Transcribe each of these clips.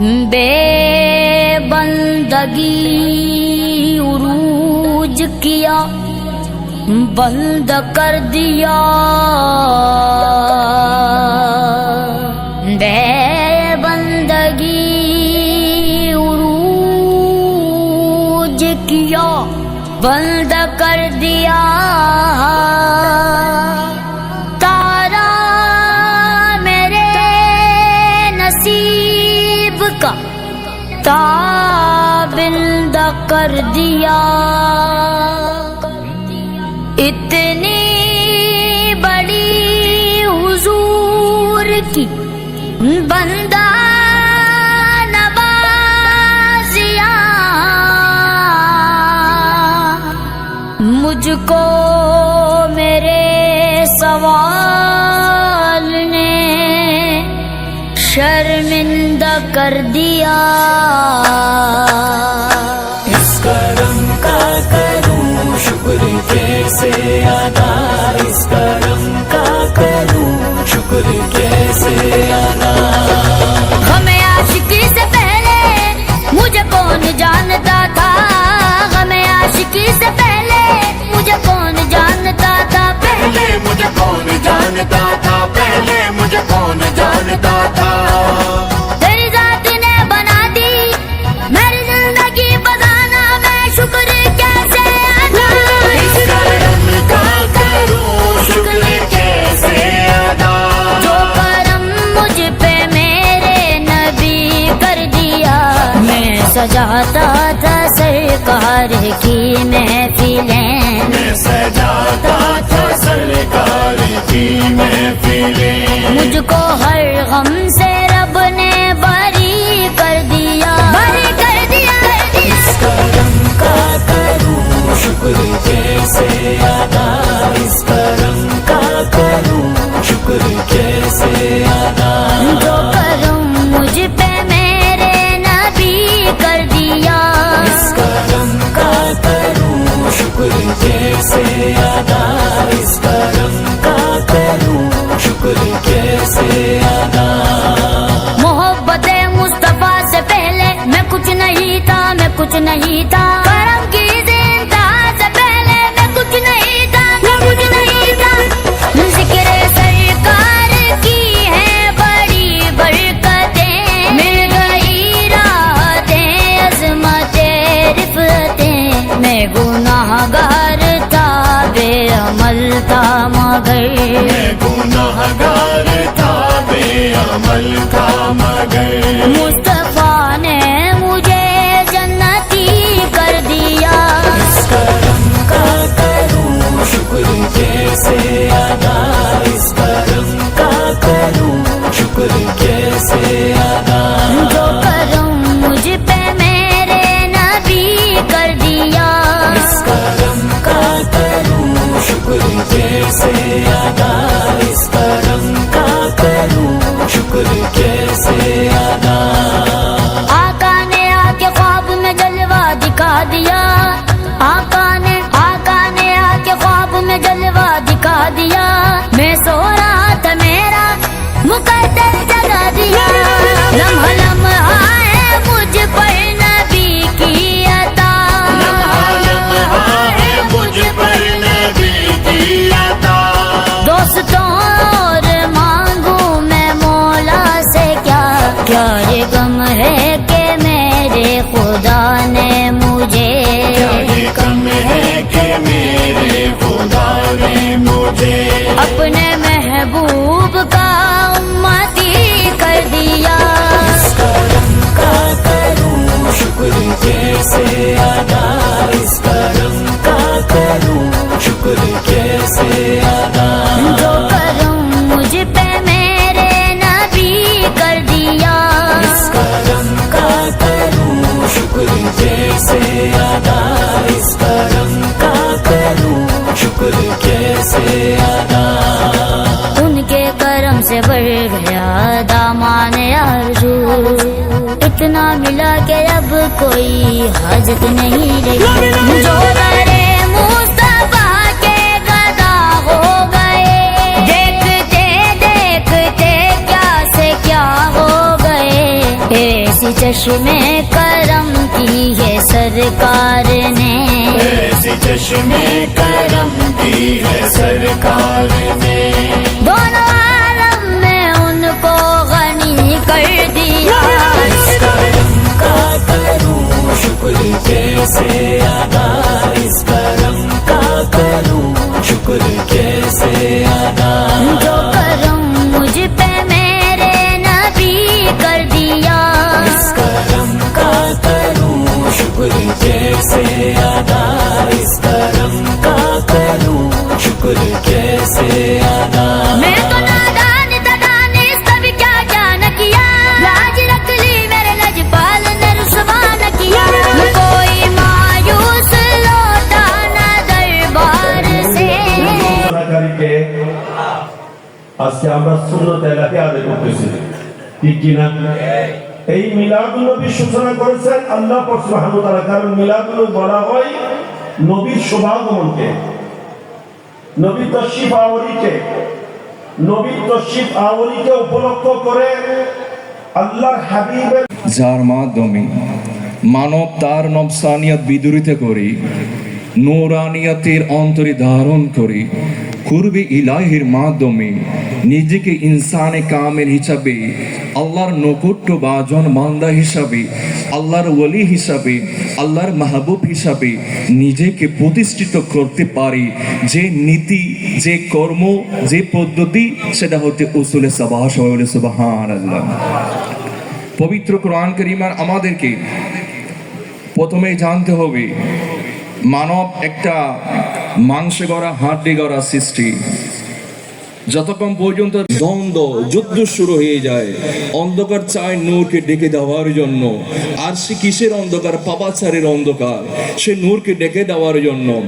بے بندگی عروج کیا بند کر دیا۔ بے بندگی عروج کیا بند کر دیا۔ کر دیا۔ اتنی بڑی حضور کی بندہ نوازیا مجھ کو میرے سوال نے شرمندہ کر دیا۔ سرکار کی محفلیں۔ سجاتا تھا سرکار کی محفلیں مجھ کو ہر غم سے رب نے بری کر دیا۔ بری کر دیا۔ اس کرم کا کروں، شکر کیسے ادا۔ اس کرم sei نے مجھے؟ یہ مجھے؟ اپنے محبوب کا امتی کر دیا۔ اس کا کروں شکر جیسے سے بڑھ گیا دامان آرزو۔ اتنا ملا کہ اب کوئی حاجت نہیں رہی۔ جو میرے مصطفیٰ کے گدا ہو گئے۔ دیکھتے دیکھتے کیا سے کیا ہو گئے۔ ایسی چشم کرم کی ہے سرکار نے۔ ایسی چشم کرم کی ہے سرکار say আজকে আমরা শূন্যত এলাকে আদায় করতেছি। ঠিক কিনা এই মিলাদুল নবীর সূচনা করেছেন আল্লাহ সুবহানাহু ওয়া তাআলা। কারণ মিলাদুল বলা হয় নবীর শুভাগমনকে। নবী তশরিফ আওয়ালিকে নবী তশরিফ আওয়ালিকে উপলক্ষ করে আল্লাহর হাবিবের যার মাধ্যমে মানব তার নবসানিয়ত বিদুরিত করি, নৌরানিয়তের অন্তরে ধারণ করে কুরবে ইলাহির মাধ্যমে নিজেকে ইনসানে কামের হিসাবে, আল্লাহর নৈকট্য বাজন বান্দা হিসাবে, আল্লাহর ওলি হিসাবে, আল্লাহর মাহবুব হিসাবে নিজেকে প্রতিষ্ঠিত করতে পারে। যে নীতি, যে কর্ম, যে পদ্ধতি, সেটা হচ্ছে উসুলে সাবাহ সুবাহান আল্লাহ পবিত্র কোরআন করিমার আমাদেরকে প্রথমে জানতে হবে, মানব একটা মাংসে গড়া হাড্ডি গড়া সৃষ্টি। যতক্ষণ পর্যন্ত দ্বন্দ্ব, যুদ্ধ শুরু হয়ে যায়, অন্ধকার চায় নূরকে ডেকে দেওয়ার জন্য। আর সে কিসের অন্ধকার? পাপাচারের অন্ধকার। সে নূরকে ডেকে দেওয়ার জন্য।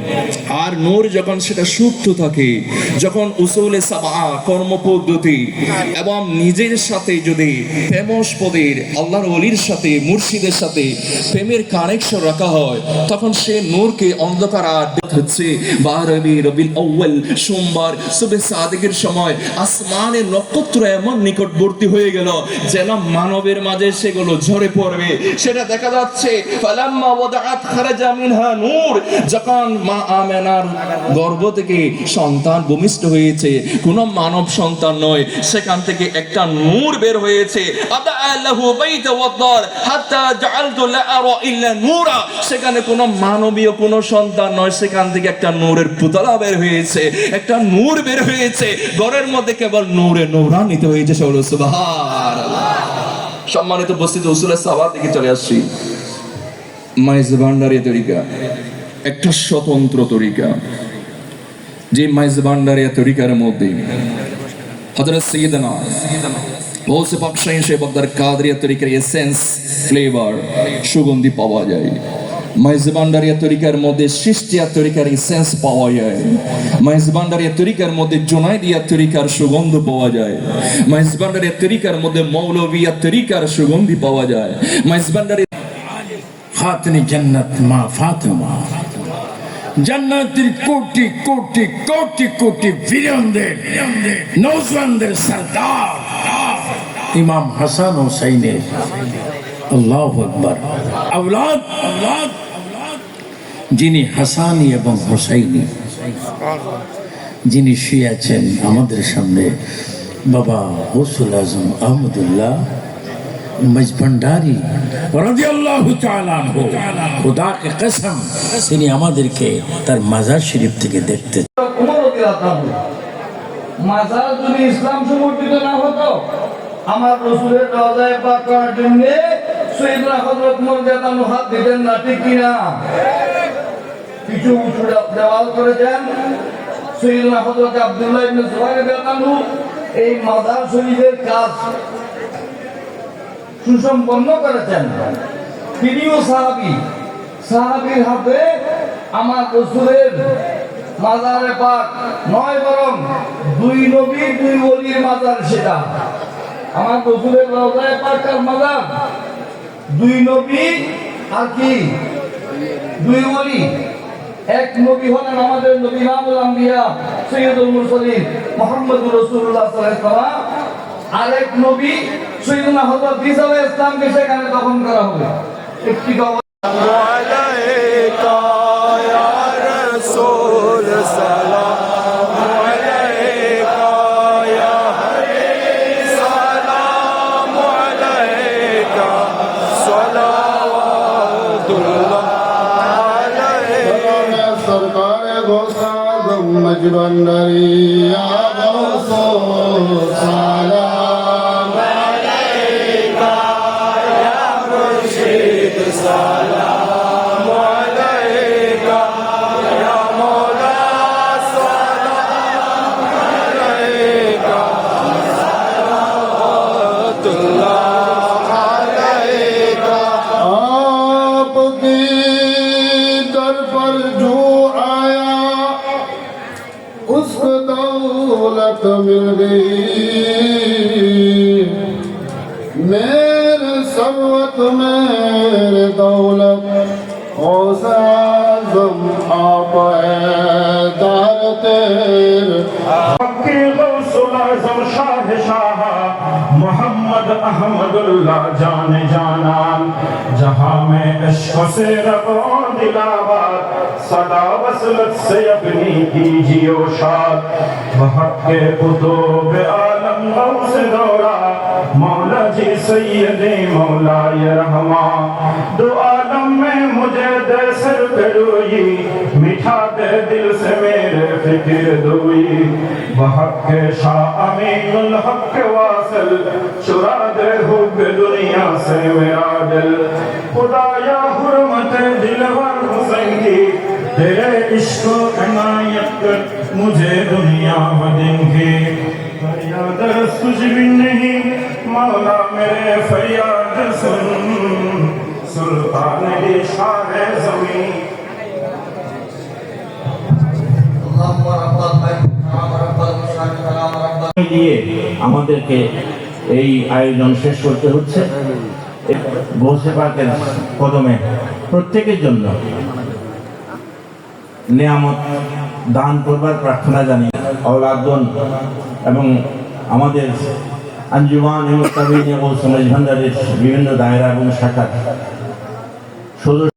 আর নূর যখন সেটা সুপ্ত থাকে, যখন উসুলে সাবা কর্মপদ্ধতি এবং নিজের সাথে যদি প্রেমস পদের, আল্লাহর অলির সাথে, মুর্শিদের সাথে প্রেমের কানেকশন রাখা হয়, তখন সে নূরকে অন্ধকার আর হচ্ছে। বারবি রবিল সোমবার সুবে সাদেকের সময় আসমানের নক্ষত্র এমন নিকটবর্তী হয়ে গেল, যেন মানবের মাঝে সেগুলো ঝরে পড়বে। সেটা দেখা যাচ্ছে যখন মা আমেনার গর্ভ থেকে সন্তান ভূমিষ্ঠ হয়েছে, কোন মানব সন্তান নয়, সেখান থেকে একটা নূর বের হয়েছে। সেখানে কোনো মানবীয় কোনো সন্তান নয়, সেখান থেকে একটা নূরের পুতলা বের হয়েছে, একটা নূর বের হয়েছে। ঘরের মধ্যে কেবল নূরে নূরান্বিত হয়েছে সৌর সুবহানাল্লাহ। সম্মানিত উপস্থিত, উসুলের সাহাবা থেকে চলে আসছি। মাইজ ভান্ডারি তরিকা। একটা স্বতন্ত্র তরিকা। যে মাইজ ভান্ডারিয়া তরিকার মধ্যে। হযরত সৈয়দনা। বলছে পাকশাইন সে কাদরিয়া তরিকার এসেন্স ফ্লেভার সুগন্ধি পাওয়া যায়। মাইজবান্ডারিয়া তরিকার মধ্যে সৃষ্টিয়া তরিকার এসেন্স পাওয়া যায় মাইজবান্ডারিয়া তরিকার মধ্যে জোনাইদিয়া তরিকার সুগন্ধ পাওয়া যায় মাইজবান্ডারিয়া তরিকার মধ্যে মৌলভিয়া তরিকার সুগন্ধি পাওয়া যায় মাইজবান্ডারিয়া খাতনি জন্নত মা ফাতেমা জান্নাতের কোটি কোটি কোটি কোটি বীরন্দের নৌজওয়ানদের সর্দার ইমাম হাসান হোসাইনের আল্লাহ আকবর আওলাদ আওলাদ যিনি হাসানি এবং হোসাইনি, যিনি শুয়েছেন আমাদের সামনে, বাবা হসুল আজম আহমদুল্লাহ তিনি আমাদেরকে তার মাজার শরীফ থেকে দেখতে মাজার যদি ইসলাম না হতো আমার রসুলের রওজায় পাক করার জন্য হযরত উমর রাদিয়াল্লাহু হাত দিতেন না, ঠিক কি না কিছু উঁচু দেওয়াল করেছেন। হযরত আব্দুল্লাহ ইবনে আনহু এই মাজার শরীফের কাজ সুসম্পন্ন করেছেন। তিনিও সাহাবি। সাহাবির হাতে আমার রসুলের মাজারে পাক নয়, বরং দুই নবীর দুই মাজার সেটা। আমার রসুলের রওজায় পাক আর মাজার দুই নবী আর কি? দুই ওলি। এক নবী হলেন আমাদের নবী ইমামুল আম্বিয়া, সৈয়দুল মুরসালিন মুহাম্মদুর রাসূলুল্লাহ সাল্লাল্লাহু আরেক নবী সৈয়দনা হযরত ঈসা আলাইহিস সেখানে দফন করা হবে। একটি কবর Bandari. میرے سوت میرے دولت، غوث اعظم، آپ ہے دار تیر۔ حقی غوث العظم شاہ شاہ محمد احمد اللہ جان جانان، جہاں میں عشق سے ربوں دلاوات صدا وصلت سے اپنی کیجیو شاد۔ بحق کے قدوب عالم غوث دولت سید مولا رحما دو عالم میں مجھے دے سر پہ مٹھا دے دل سے میرے فکر دوئی۔ بحق شاہ امین الحق واصل، چرا دے حب دنیا سے میرا دل۔ خدا یا حرمت دل ور حسین کی، تیرے عشق و عنایت کر مجھے دنیا بدن دن کی درست سجھ بھی نہیں मौला मेरे फरियाद सुन। सुल्तान के शारे আমাদেরকে এই আয়োজন শেষ করতে হচ্ছে। গোসে পার্কের কদমে প্রত্যেকের জন্য নিয়ামত দান করবার প্রার্থনা জানি অলাদন এবং আমাদের আঞ্জুমান এবং সমাজ ভান্ডারের বিভিন্ন দায়রা এবং সদস্য